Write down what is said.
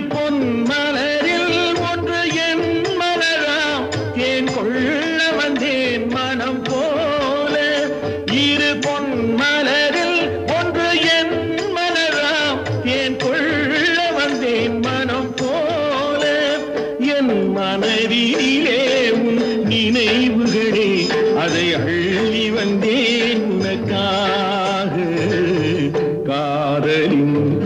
பொன்மலரில் ஒன்று என் மலராம். ஏன் கொள்ள வந்தேன் மனம் போல. இரு பொன்மலரில் ஒன்று என் மலராம். ஏன் கொள்ள வந்தேன் மனம் போல. என் மனதிலே உன் நினைவுகளே அதை அள்ளி வந்தேன் உனக்கா